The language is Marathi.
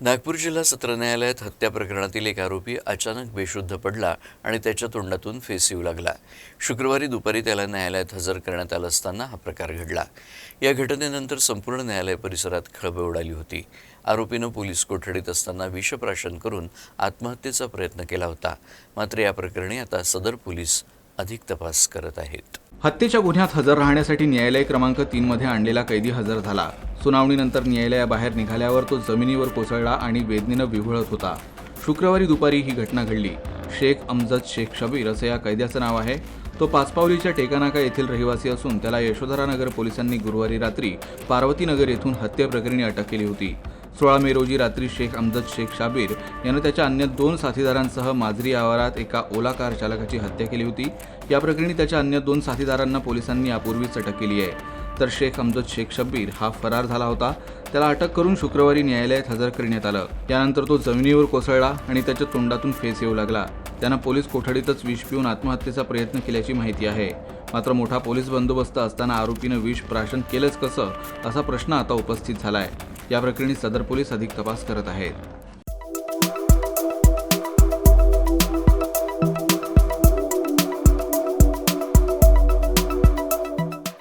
नागपूर जिल्हा सत्र न्यायालयात हत्या प्रकरणातील एक आरोपी अचानक बेशुद्ध पडला आणि त्याच्या तोंडातून फेस येऊ लागला. शुक्रवारी दुपारी त्याला न्यायालयात हजर करण्यात आलं असताना हा प्रकार घडला. या घटनेनंतर संपूर्ण न्यायालय परिसरात खळबळ उडाली होती. आरोपीनं पोलीस कोठडीत असताना विषप्राशन करून आत्महत्येचा प्रयत्न केला होता. मात्र या प्रकरणी आता सदर पोलीस अधिक तपास करत आहेत. हत्येच्या गुन्ह्यात हजर राहण्यासाठी न्यायालय क्रमांक तीनमध्ये आणलेला कैदी हजर झाला. सुनावणीनंतर न्यायालयाबाहेर निघाल्यावर तो जमिनीवर कोसळला आणि वेदनेनं विव्हळत होता. शुक्रवारी दुपारी ही घटना घडली. शेख अमजद शेख शबीर असं या कैद्याचं नाव आहे. तो पाचपावलीच्या टेकानाका येथील रहिवासी असून त्याला यशोधरानगर पोलिसांनी गुरुवारी रात्री पार्वतीनगर येथून हत्येप्रकरणी अटक केली होती. सोळा मे रोजी रात्री शेख अमजद शेख शाबीर यानं त्याच्या अन्य दोन साथीदारांसह माजरी आवारात एका ओला कार चालकाची हत्या केली होती. या प्रकरणी त्याच्या अन्य दोन साथीदारांना पोलिसांनी यापूर्वीच अटक केली आहे. तर शेख अमजद शेख शब्बीर हा फरार झाला होता. त्याला अटक करून शुक्रवारी न्यायालयात हजर करण्यात आलं. त्यानंतर तो जमिनीवर कोसळला आणि त्याच्या तोंडातून फेस येऊ लागला. त्यानं पोलीस कोठडीतच विष पिऊन आत्महत्येचा प्रयत्न केल्याची माहिती आहे. मात्र मोठा पोलीस बंदोबस्त असताना आरोपीनं विष प्राशन केलंच कसं असा प्रश्न आता उपस्थित झालाय. या प्रकरणी सदर पोलीस अधिक तपास करत आहेत.